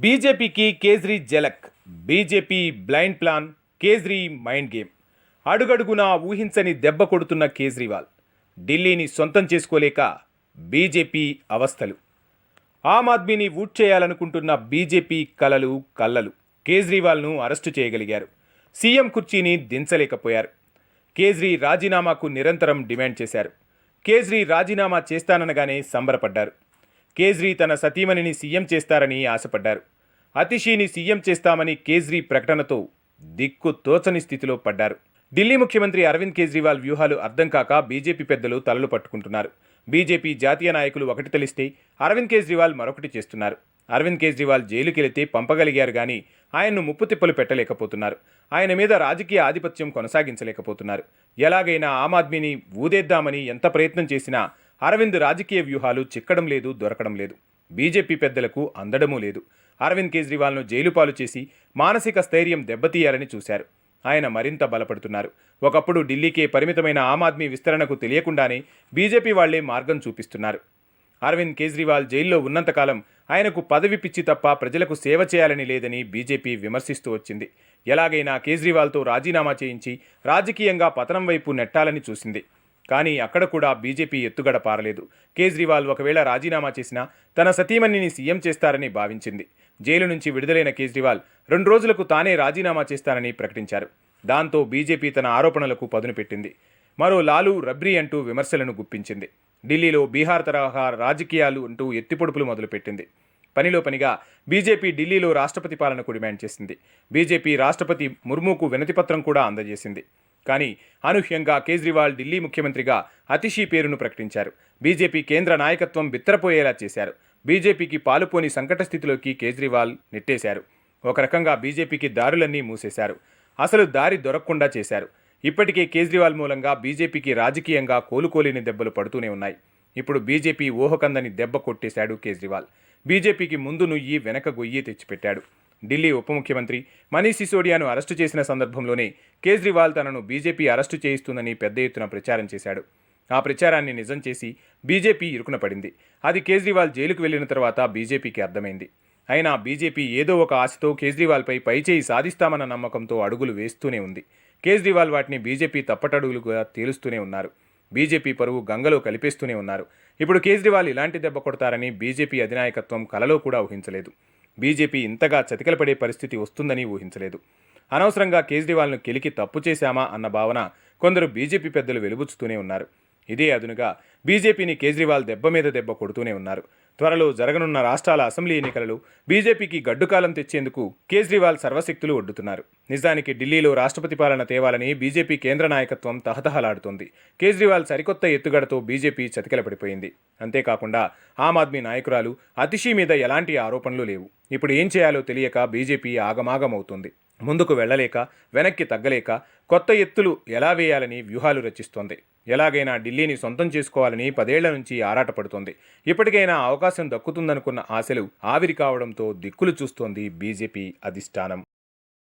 బీజేపీకి Kejri జలక్ BJP blind plan Kejri mind game. అడుగడుగునా ఊహించని దెబ్బ కొడుతున్న కేజ్రీవాల్. ఢిల్లీని సొంతం చేసుకోలేక బీజేపీ అవస్థలు. ఆమ్ ఆద్మీని ఊట్ చేయాలనుకుంటున్న బీజేపీ కలలు కల్లలు. కేజ్రీవాల్ను అరెస్టు చేయగలిగారు. సీఎం కుర్చీని దించలేకపోయారు. కేజ్రీ రాజీనామాకు నిరంతరం డిమాండ్ చేశారు. కేజ్రీ రాజీనామా చేస్తాననగానే సంబరపడ్డారు. కేజ్రీ తన సతీమణిని సీఎం చేస్తారని ఆశపడ్డారు. అతిషీని సీఎం చేస్తామని కేజ్రీ ప్రకటనతో దిక్కు తోచని స్థితిలో పడ్డారు. ఢిల్లీ ముఖ్యమంత్రి అరవింద్ కేజ్రీవాల్ వ్యూహాలు అర్థం కాక బీజేపీ పెద్దలు తలలు పట్టుకుంటున్నారు. బీజేపీ జాతీయ నాయకులు ఒకటి తెలిస్తే అరవింద్ కేజ్రీవాల్ మరొకటి చేస్తున్నారు. అరవింద్ కేజ్రీవాల్ జైలుకెళితే పంపగలిగారు కానీ ఆయన్ను ముప్పు తిప్పలు పెట్టలేకపోతున్నారు. ఆయన మీద రాజకీయ ఆధిపత్యం కొనసాగించలేకపోతున్నారు. ఎలాగైనా ఆమ్ ఆద్మీని ఊదేద్దామని ఎంత ప్రయత్నం చేసినా అరవింద్ రాజకీయ వ్యూహాలు చిక్కడం లేదు దొరకడం లేదు. బీజేపీ పెద్దలకు అందడమూ లేదు. అరవింద్ కేజ్రీవాల్ను జైలు పాలు చేసి మానసిక స్థైర్యం దెబ్బతీయాలని చూశారు. ఆయన మరింత బలపడుతున్నారు. ఒకప్పుడు ఢిల్లీకే పరిమితమైన ఆమ్ ఆద్మీ విస్తరణకు తెలియకుండానే బీజేపీ వాళ్ళే మార్గం చూపిస్తున్నారు. అరవింద్ కేజ్రీవాల్ జైల్లో ఉన్నంతకాలం ఆయనకు పదవి పిచ్చి తప్ప ప్రజలకు సేవ చేయాలని లేదని బీజేపీ విమర్శిస్తూ వచ్చింది. ఎలాగైనా కేజ్రీవాల్తో రాజీనామా చేయించి రాజకీయంగా పతనం వైపు నెట్టాలని చూసింది. కానీ అక్కడ కూడా బీజేపీ ఎత్తుగడ పారలేదు. కేజ్రీవాల్ ఒకవేళ రాజీనామా చేసినా తన సతీమణిని సీఎం చేస్తారని భావించింది. జైలు నుంచి విడుదలైన కేజ్రీవాల్ రెండు రోజులకు తానే రాజీనామా చేస్తానని ప్రకటించారు. దాంతో బీజేపీ తన ఆరోపణలకు పదును పెట్టింది. మరో లాలు రబ్రీ అంటూ విమర్శలను గుప్పించింది. ఢిల్లీలో బీహార్ తరహా రాజకీయాలు అంటూ ఎత్తిపొడుపులు మొదలుపెట్టింది. పనిలో పనిగా బీజేపీ ఢిల్లీలో రాష్ట్రపతి పాలనకు డిమాండ్ చేసింది. బీజేపీ రాష్ట్రపతి ముర్ముకు వినతిపత్రం కూడా అందజేసింది. కానీ అనూహ్యంగా కేజ్రీవాల్ ఢిల్లీ ముఖ్యమంత్రిగా అతిషి పేరును ప్రకటించారు. బీజేపీ కేంద్ర నాయకత్వం బిత్తరపోయేలా చేశారు. బీజేపీకి పాలుపోని సంకట స్థితిలోకి కేజ్రీవాల్ నెట్టేశారు. ఒక రకంగా బీజేపీకి దారులన్నీ మూసేశారు. అసలు దారి దొరకకుండా చేశారు. ఇప్పటికే కేజ్రీవాల్ మూలంగా బీజేపీకి రాజకీయంగా కోలుకోలేని దెబ్బలు పడుతూనే ఉన్నాయి. ఇప్పుడు బీజేపీ ఊహకందని దెబ్బ కొట్టేశాడు కేజ్రీవాల్. బీజేపీకి ముందు నుయ్యి వెనక గొయ్యి తెచ్చిపెట్టాడు. ఢిల్లీ ఉప ముఖ్యమంత్రి మనీష్ సిసోడియాను అరెస్టు చేసిన సందర్భంలోనే కేజ్రీవాల్ తనను బీజేపీ అరెస్టు చేయిస్తుందని పెద్ద ఎత్తున ప్రచారం చేశాడు. ఆ ప్రచారాన్ని నిజం చేసి బీజేపీ ఇరుకున పడింది. అది కేజ్రీవాల్ జైలుకు వెళ్ళిన తర్వాత బీజేపీకి అర్థమైంది. అయినా బీజేపీ ఏదో ఒక ఆశతో కేజ్రీవాల్పై పైచేయి సాధిస్తామన్న నమ్మకంతో అడుగులు వేస్తూనే ఉంది. కేజ్రీవాల్ వాటిని బీజేపీ తప్పటడుగులుగా తేలుస్తూనే ఉన్నారు. బీజేపీ పరువు గంగలో కలిపేస్తూనే ఉన్నారు. ఇప్పుడు కేజ్రీవాల్ ఇలాంటి దెబ్బ కొడతారని బీజేపీ అధినాయకత్వం కలలో కూడా ఊహించలేదు. బీజేపీ ఇంతగా చతికిలపడే పరిస్థితి వస్తుందని ఊహించలేదు. అనవసరంగా కేజ్రీవాల్ను కెలికి తప్పు చేశామా అన్న భావన కొందరు బీజేపీ పెద్దలు వెలుబుచ్చుతూనే ఉన్నారు. ఇదే అదునుగా బీజేపీని కేజ్రీవాల్ దెబ్బ మీద దెబ్బ కొడుతూనే ఉన్నారు. త్వరలో జరగనున్న రాష్ట్రాల అసెంబ్లీ ఎన్నికలలో బీజేపీకి గడ్డుకాలం తెచ్చేందుకు కేజ్రీవాల్ సర్వశక్తులు ఒడ్డుతున్నారు. నిజానికి ఢిల్లీలో రాష్ట్రపతి పాలన తేవాలని బీజేపీ కేంద్ర నాయకత్వం తహతహలాడుతోంది. కేజ్రీవాల్ సరికొత్త ఎత్తుగడతో బీజేపీ చతికిలపడిపోయింది. అంతేకాకుండా ఆమ్ ఆద్మీ నాయకురాలు అతిషి మీద ఎలాంటి ఆరోపణలు లేవు. ఇప్పుడు ఏం చేయాలో తెలియక బీజేపీ ఆగమాగమవుతోంది. ముందుకు వెళ్ళలేక వెనక్కి తగ్గలేక కొత్త ఎత్తులు ఎలా వేయాలని వ్యూహాలు రచిస్తోంది. ఎలాగైనా ఢిల్లీని సొంతం చేసుకోవాలని పదేళ్ళ నుంచి ఆరాటపడుతోంది. ఇప్పటికైనా అవకాశం దక్కుతుందనుకున్న ఆశలు ఆవిరి కావడంతో దిక్కులు చూస్తోంది బీజేపీ అధిష్టానం.